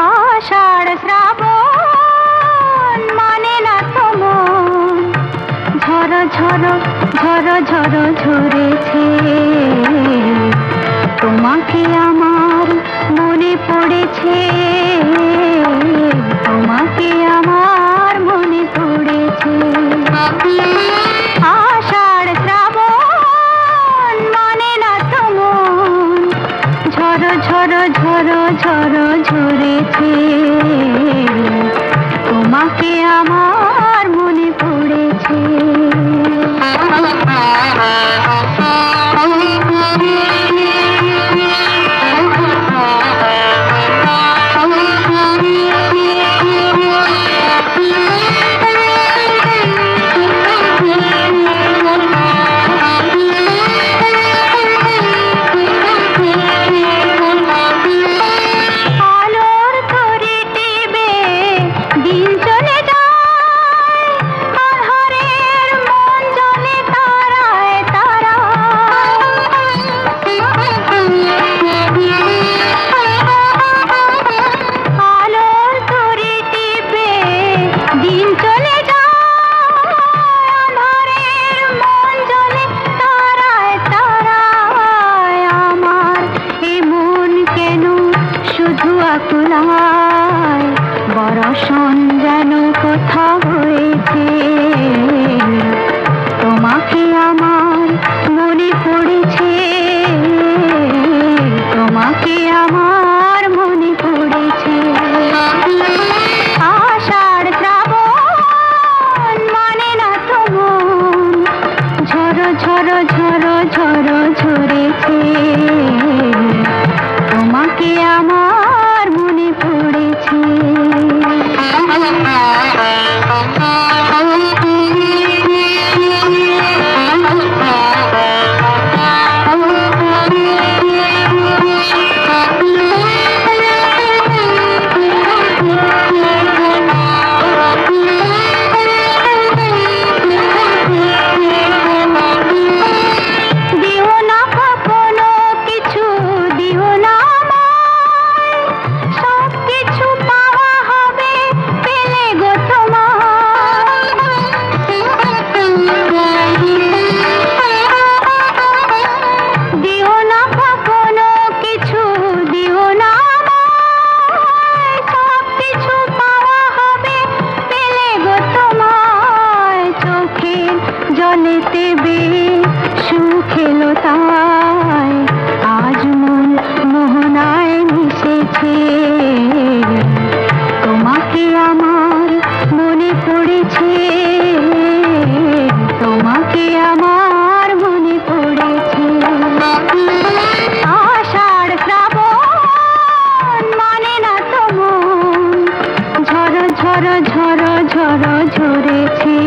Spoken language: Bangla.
আষাঢ় শ্রাবণ মানে না ঝরেছে। তোমাকে আমার মনে পড়েছে। ঝর ঝর ঝর ঝর ঝরেছে আমার মনে পড়েছে। আষাঢ় শ্রাবণ মানে না তো মন। ঝড়ো ঝড়ো ঝড়ো ঝড়ো তোমাকে আমার মনে পড়েছে। তোমাকে আমার মনে পড়েছে। আষাঢ় শ্রাবণ মানে না তোমন ঝড় ঝড় ঝড় ঝড় ঝরেছে